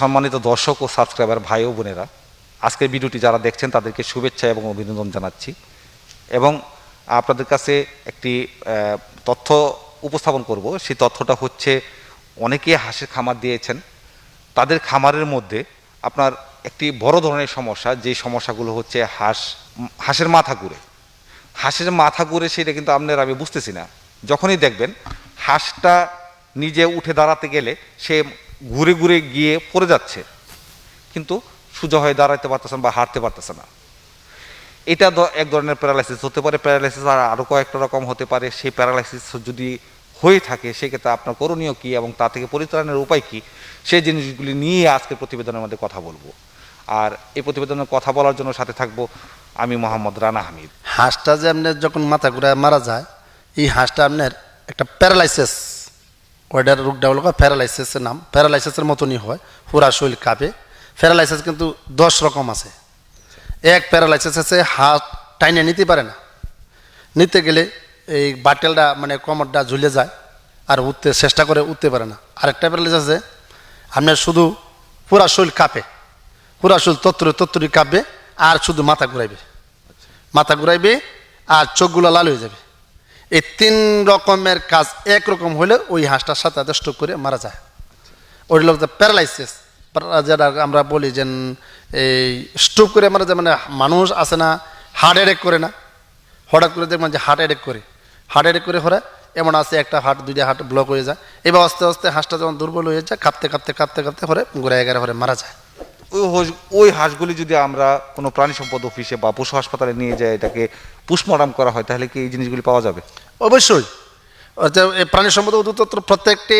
সম্মানিত দর্শক ও সাবস্ক্রাইবার ভাই ও বোনেরা, আজকের ভিডিওটি যারা দেখছেন তাদেরকে শুভেচ্ছা এবং অভিনন্দন জানাচ্ছি এবং আপনাদের কাছে একটি তথ্য উপস্থাপন করব। সেই তথ্যটা হচ্ছে, অনেকে হাঁসের খামার দিয়েছেন, তাদের খামারের মধ্যে আপনার একটি বড় ধরনের সমস্যা, যে সমস্যাগুলো হচ্ছে হাঁস, হাঁসের মাথা ঘুরে। হাঁসের মাথা ঘুরে সেটা কিন্তু আপনার, আমি বুঝতেছি না। যখনই দেখবেন, হাঁসটা নিজে উঠে দাঁড়াতে গেলে সে ঘুরে ঘুরে গিয়ে পড়ে যাচ্ছে। কিন্তু সোজা হয়ে দাঁড়াতে পারতেছে না বা হাঁটতে পারতেছে না। এটা এক ধরনের প্যারালাইসিস হতে পারে। প্যারালাইসিস আর আরও কয়েকটা রকম হতে পারে। সেই প্যারালাইসিস যদি হয়ে থাকে, সেক্ষেত্রে আপনার করণীয় কী এবং তা থেকে পরিত্রাণের উপায় কী? সেই জিনিসগুলি নিয়ে আজকের প্রতিবেদনের মধ্যে কথা বলব। আর এই প্রতিবেদনের কথা বলার জন্য সাথে থাকব আমি মোহাম্মদ রানা হামিদ। হাঁসটা যে আপনার যখন মাথা ঘুরায় মারা যায়, এই হাঁসটা আপনার একটা প্যারালাইসিস ওইটার রোগটা হলো, প্যারালাইসিসের নাম। প্যারালাইসিসের মতনই হয়, পুরা শরীর কাঁপে। প্যারালাইসিস কিন্তু দশ রকম আছে। এক প্যারালাইসিস আছে, হাত টাইনে নিতে পারে না। নিতে গেলে এই বাটেলটা মানে কোমরটা ঝুলে যায় আর উঠতে, চেষ্টা করে উঠতে পারে না। আরেকটা প্যারালাইসিস আছে, আপনার শুধু পুরা শরীর কাঁপে। পুরা শরীর তত্তরে তত্তরি কাঁপবে আর শুধু মাথা ঘুরাইবে। মাথা ঘুরাইবে আর চোখগুলো লাল হয়ে যাবে। এই তিন রকমের কাজ একরকম হলে ওই হাঁসটার সাথে স্ট্রোক করে মারা যায়। ওই লোক প্যারালাইসিস। যেটা আমরা বলি যে এই স্ট্রোক করে মারা যায় মানে মানুষ আসে না, হার্ট অ্যাটাক করে না। হঠাৎ করে দেখবেন যে হার্ট অ্যাটাক করে। হার্ট অ্যাটাক করে হরে এমন আছে একটা হার্ট, দুইটা হার্ট ব্লক হয়ে যায়। এবার আস্তে আস্তে হাঁসটা যখন দুর্বল হয়ে যায়, কাঁপতে কাঁপতে কাঁপতে কাঁপতে হরে ঘুরে এগারে হরে মারা যায়। ওই হোস- ওই হাঁসগুলি যদি আমরা কোনো প্রাণী সম্পদ অফিসে বা পশু হাসপাতালে নিয়ে যাই এটাকে পুষ্মরাম করা হয় তাহলে কি এই জিনিসগুলি পাওয়া যাবে? অবশ্যই। প্রাণী সম্পদ অধিদপ্তর প্রত্যেকটি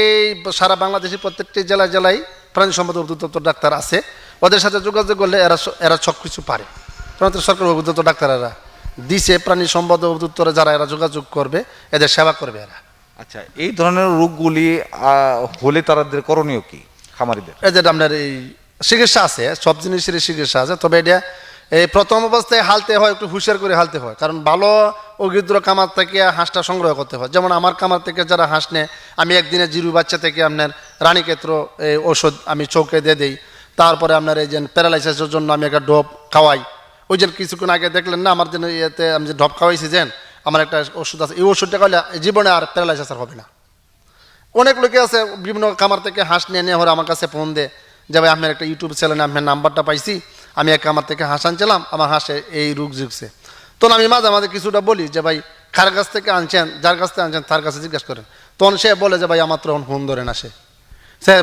সারা বাংলাদেশের প্রত্যেকটি জেলায় জেলায় প্রাণী সম্পদ অধিদপ্তর ডাক্তার আছে। ওদের সাথে যোগাযোগ করলে এরা এরা সব কিছু পারে। কারণ তো সরকার অধিদপ্তর ডাক্তারেরা দিছে প্রাণী সম্পদ অধিদপ্তরে যারা এরা যোগাযোগ করবে এদের সেবা করবে এরা। আচ্ছা এই ধরনের রোগগুলি হলে তাদের করণীয় কি খামারিদের? এদের আপনার এই চিকিৎসা আছে, সব জিনিসেরই চিকিৎসা আছে, তবে এটা এই প্রথম অবস্থায় হালতে হয়, একটু হুঁশিয়ার করে হালতে হয়। কারণ ভালো অগিদ্র কামার থেকে হাঁসটা সংগ্রহ করতে হয়। যেমন আমার কামার থেকে যারা হাঁস নেয়, আমি একদিনে জিরু বাচ্চা থেকে আপনার রানীক্ষেত্র এই ওষুধ আমি চৌকে দিয়ে দিই। তারপরে আপনার এই যে প্যারালাইসিসের জন্য আমি একটা ডোপ খাওয়াই। ওই যে কিছুক্ষণ আগে দেখলেন না, আমার জন্য ইয়েতে আমি যে ডপ খাওয়াইছি, যেন আমার একটা ওষুধ আছে। এই ওষুধটা খাওয়ালে জীবনে আর প্যারালাইসিস আর হবে না। অনেক লোকে আছে, বিভিন্ন খামার থেকে হাঁস নিয়ে নিয়ে আমার কাছে ফোন দে যে ভাই, আপনার একটা ইউটিউব চ্যানেলে আপনার নাম্বারটা পাইছি, আমি এক আমার থেকে হাঁস আনছিলাম আমার হাঁসে এই রোগ জুগছে তখন আমি মাঝে মাঝে কিছুটা বলি যে ভাই, কার কাছ থেকে আনছেন, যার কাছ থেকে আনছেন, তার কাছে জিজ্ঞাসা করেন। তখন সে বলে যে ভাই, আমার তো এখন ফোন ধরে না সে।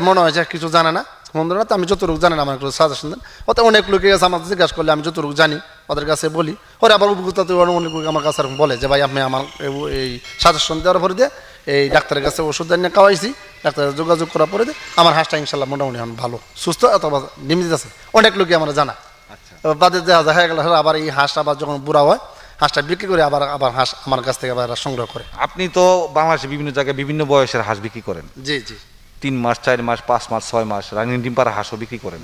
মনে হয় যে কিছু জানে না। ফোন ধরে না তো আমি যতটুকু জানি না আমার একটু সাজেশন দেন। ওতে অনেক লোকে গেছে আমার জিজ্ঞাসা করলে আমি যতটুকু জানি ওদের কাছে বলি। ওরা আবার উপভোক্তা তো অনেক লোক আমার কাছে এরকম বলে যে ভাই আপনি আমার এই- সাজেশন দেওয়ার পরে দিয়ে এই ডাক্তারের কাছে ওষুধ এনে খাওয়াইছি ডাক্তারের যোগাযোগ করার পরে দিয়ে আমার হাঁসটা ইনশাল্লাহ মোটামুটি এখন ভালো সুস্থ অথবা নিমিত আছে অনেক লোকই আমার জানা। আচ্ছা। বাদে দেখা যায় হয়ে গেল আবার এই হাঁসটা আবার যখন বুড়া হয় হাঁসটা বিক্রি করে আবার আবার হাঁস আমার কাছ থেকে আবার সংগ্রহ করে। আপনি তো বাংলাদেশে বিভিন্ন জায়গায় বিভিন্ন বয়সের হাঁস বিক্রি করেন। জি জি। তিন মাস, চার মাস, পাঁচ মাস, ছয় মাস রানিং ডিম পাড়া হাঁসও বিক্রি করেন।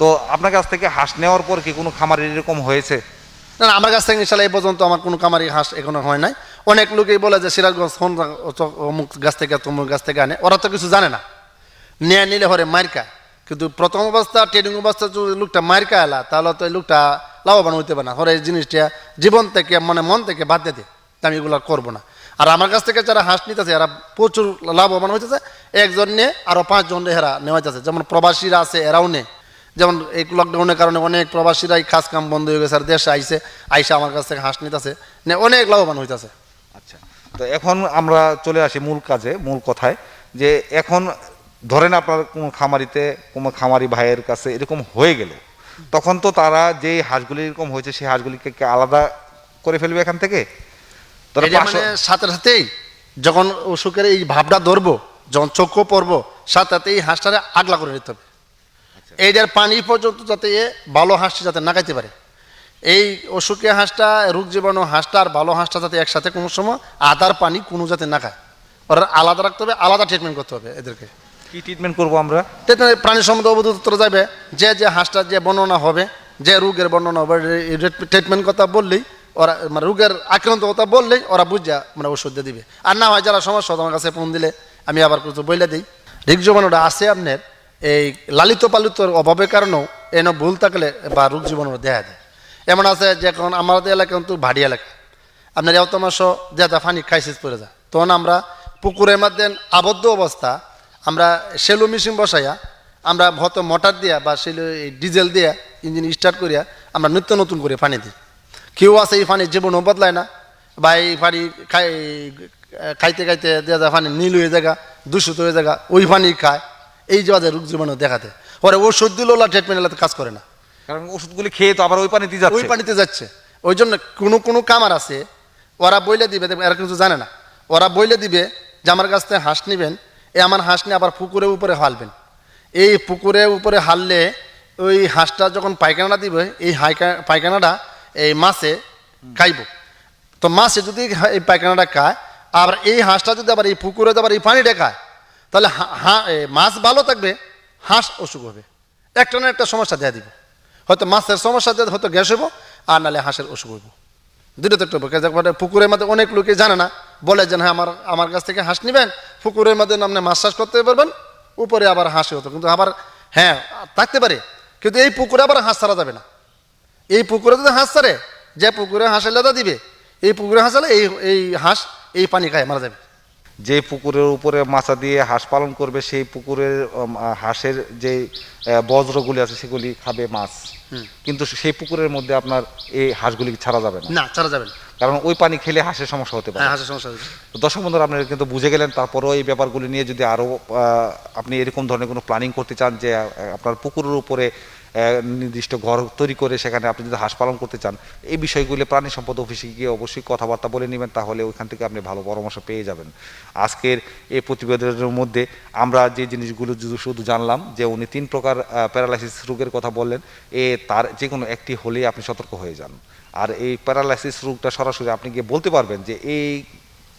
তো আপনার কাছ থেকে হাঁস নেওয়ার পর কি কোনো খামারের এরকম হয়েছে? না আমার কাছ থেকে ইনশাল্লাহ এই পর্যন্ত আমার কোনো কামারি হাঁস এখনও হয় নাই। অনেক লোকেই বলে যে সিরাজগঞ্জ ফোন অমুক গাছ থেকে, তমুক গাছ থেকে আনে। ওরা তো কিছু জানে না। নিয়ে নিলে হরে মার্কা কিন্তু প্রথম অবস্থা ট্রেনিং অবস্থা যদি লোকটা মার্কা এলা তাহলে তো এই লোকটা লাভবান হইতে পারে না। হরে এই জিনিসটা জীবন থেকে মানে মন থেকে বাদ দেয় আমি এগুলো করব না। আর আমার কাছ থেকে যারা হাঁস নিতেছে, এরা প্রচুর লাভবান হইতেছে। একজন নিয়ে আরও পাঁচজন এরা নেওয়া যাচ্ছে যেমন প্রবাসীরা আছে, এরাও নেয় যেমন এই লকডাউনের কারণে অনেক প্রবাসীরাই কাজ কাম বন্ধ হয়ে গেছে আর দেশে আইসে আইসে আমার কাছ থেকে হাঁস নিতেছে। অনেক লাভবান হইতেছে। আচ্ছা তো এখন আমরা চলে আসি মূল কাজে, মূল কথায়। যে এখন ধরেন আপনার কোনো খামারিতে, কোনো খামারি ভাইয়ের কাছে এরকম হয়ে গেল, তখন তো তারা যে হাঁসগুলি এরকম হয়েছে, সেই হাঁসগুলিকে আলাদা করে ফেলবে এখান থেকে? তারা মানে সাথে সাথেই যখন অসুখের এই ভাবটা ধরবো যখন চক্ষু পড়ব সাথে সাথে এই হাঁসটারে আগলা করে নিতে হবে। এইটার পানি পর্যন্ত যাতে এ ভালো হাঁসটি যাতে না খাইতে পারে। এই অসুখে হাঁসটা রোগ জীবাণু হাঁসটা আর ভালো হাঁসটা যাতে একসাথে কোনো সময় আদার পানি কোনো যাতে না খায়। ওরা আলাদা রাখতে হবে আলাদা ট্রিটমেন্ট করতে হবে এদেরকে। কি ট্রিটমেন্ট করব আমরা? প্রাণী সম্পদ অবদপ্তর যাবে যে যে হাঁসটার যে বর্ণনা হবে যে রোগের বর্ণনা হবে ট্রিটমেন্ট কথা বললেই ওরা মানে রোগের আক্রান্ত কথা বললেই ওরা বুঝা মানে ওষুধ দিয়ে দিবে। আর না হয় যারা সমস্যা আমার কাছে ফোন দিলে আমি আবার কিছু বইলে দিই। জমানোটা আছে আপনার, এই লালিত পালিতর অভাবের কারণেও এনে ভুল থাকলে বা রোগ জীবাণু দেখা দেয়। এমন আছে যে এখন আমাদের এলাকা কিন্তু ভাড়ি এলাকা। আপনার এত মাস যেটা পানি ক্রাইসিস পড়ে যায়, তখন আমরা পুকুরের মধ্যে আবদ্ধ অবস্থা, আমরা সেলু মেশিন বসাইয়া, আমরা হয়তো মোটর দিয়া বা সেলো ডিজেল দিয়া ইঞ্জিন স্টার্ট করিয়া আমরা নিত্য নতুন করে পানি দিই। কেউ আছে এই পানির জীবনও বদলায় না। বা এই পানি খাই খাইতে খাইতে দেওয়া যায় পানি নীল হয়ে জায়গা দূষিত হয়ে জায়গা ওই পানি খায়। এই যে রোগ জীবাণু দেখাতে। পরে ওষুধ দিলেও ট্রিটমেন্ট এলাতে কাজ করে না। কারণ ওষুধগুলি খেয়ে তো আবার ওই পানিতে ওই যাচ্ছে পানিতে যাচ্ছে। ওই জন্য কোনো কোনো কামার আছে। ওরা বইলে দিবে এরা কিছু জানে না। ওরা বইলে দিবে যে আমার কাছ থেকে হাঁস নিবেন এই আমার হাঁস নিয়ে আবার পুকুরের উপরে হালবেন। এই পুকুরের উপরে হাললে ওই হাঁসটা যখন পায়খানাটা দিবে এই হাইকা- পায়খানাটা এই মাছে খাইব। তো মাছে যদি এই পায়খানাটা খায়, আবার এই হাঁসটা যদি আবার এই পুকুরে আবার এই পানিটা খায়, তাহলে মাছ ভালো থাকবে, হাঁস অসুখ হবে। একটা না একটা সমস্যা দেওয়া দিব। হয়তো মাছের সমস্যা দিয়ে হয়তো গ্যাস হইব, আর নাহলে হাঁসের অসুখ হইব। দুটো তো একটা। মানে পুকুরের মধ্যে অনেক লোকে জানে না, বলে যে হ্যাঁ আমার আমার কাছ থেকে হাঁস নিবেন, পুকুরের মধ্যে আপনি মাছ চাষ করতে পারবেন, উপরে আবার হাঁসে হতো কিন্তু আবার হ্যাঁ থাকতে পারে, কিন্তু এই পুকুরে আবার হাঁস ছাড়া যাবে না। এই পুকুরে তো হাঁস ছাড়ে। যে পুকুরে হাঁসের লেদা দিবে। এই পুকুরে হাঁসালে এই এই হাঁস এই পানি খায়, মারা যাবে। যে পুকুরের উপরে মাছা দিয়ে হাঁস পালন করবে, সেই পুকুরের হাঁসের যে বজ্রগুলি আছে সেগুলি খাবে মাছ। কিন্তু সেই পুকুরের মধ্যে আপনার এই হাঁসগুলি ছাড়া যাবে না। না ছাড়া যাবে না। কারণ ওই পানি খেলে হাঁসের সমস্যা হতে পারে। হ্যাঁ হাঁসের সমস্যা হবে তো দর্শক বন্ধুরা আপনারা কিন্তু বুঝে গেলেন তারপরেও এই ব্যাপারগুলি নিয়ে যদি আরও আপনি এরকম ধরনের কোনো প্ল্যানিং করতে চান যে আপনার পুকুরের উপরে নির্দিষ্ট ঘর তৈরি করে সেখানে আপনি যদি হাঁস পালন করতে চান এই বিষয়গুলি প্রাণী সম্পদ অফিসে গিয়ে অবশ্যই কথাবার্তা বলে নেবেন তাহলে ওইখান থেকে আপনি ভালো পরামর্শ পেয়ে যাবেন। আজকের এই প্রতিবেদনের মধ্যে আমরা যে জিনিসগুলো শুধু জানলাম যে উনি তিন প্রকার প্যারালাইসিস রোগের কথা বললেন, এ তার যে কোনো একটি হলেই আপনি সতর্ক হয়ে যান। আর এই প্যারালাইসিস রোগটা সরাসরি আপনি গিয়ে বলতে পারবেন যে, এই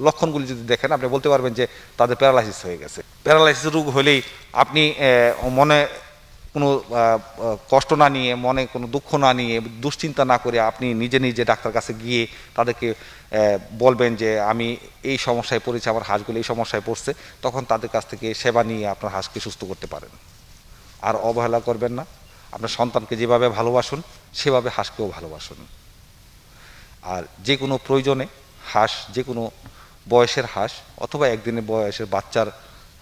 লক্ষণগুলি যদি দেখেন, আপনি বলতে পারবেন যে, তাদের প্যারালাইসিস হয়ে গেছে। প্যারালাইসিস রোগ হলেই আপনি মনে কোনো কষ্ট না নিয়ে, মনে কোনো দুঃখ না নিয়ে, দুশ্চিন্তা না করে আপনি নিজে নিজে ডাক্তার কাছে গিয়ে তাদেরকে বলবেন যে, আমি এই সমস্যায় পড়েছি, আমার হাঁসগুলো এই সমস্যায় পড়ছে। তখন তাদের কাছ থেকে সেবা নিয়ে আপনার হাঁসকে সুস্থ করতে পারেন। আর অবহেলা করবেন না। আপনার সন্তানকে যেভাবে ভালোবাসুন, সেভাবে হাঁসকেও ভালোবাসুন। আর যে কোনো প্রয়োজনে হাঁস যে কোনো বয়সের হাঁস অথবা একদিনের বয়সের বাচ্চার,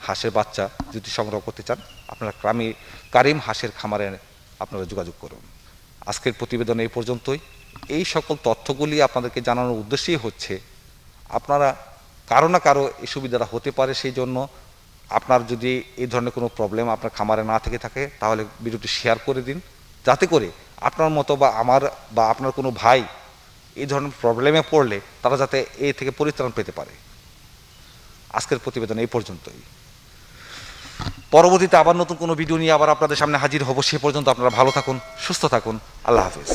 হাঁসের বাচ্চা যদি সংগ্রহ করতে চান, আপনারা ক্রামি, কারিম হাঁসের খামারে আপনারা যোগাযোগ করুন। আজকের প্রতিবেদন এই পর্যন্তই। এই সকল তথ্যগুলি আপনাদেরকে জানানোর উদ্দেশ্যই হচ্ছে, আপনারা কারও না কারও এই সুবিধাটা হতে পারে সেই জন্য আপনার যদি এই ধরনের কোনো প্রবলেম আপনার খামারে না থেকে থাকে, তাহলে ভিডিওটি শেয়ার করে দিন। যাতে করে আপনার মতো বা আমার বা আপনার কোনো ভাই এই ধরনের প্রবলেমে পড়লে তারা যাতে এ থেকে পরিত্রাণ পেতে পারে। আজকের প্রতিবেদন এই পর্যন্তই। পরবর্তীতে আবার নতুন কোনো ভিডিও নিয়ে আবার আপনাদের সামনে হাজির হব, সে পর্যন্ত আপনারা ভালো থাকুন, সুস্থ থাকুন। আল্লাহ হাফিজ।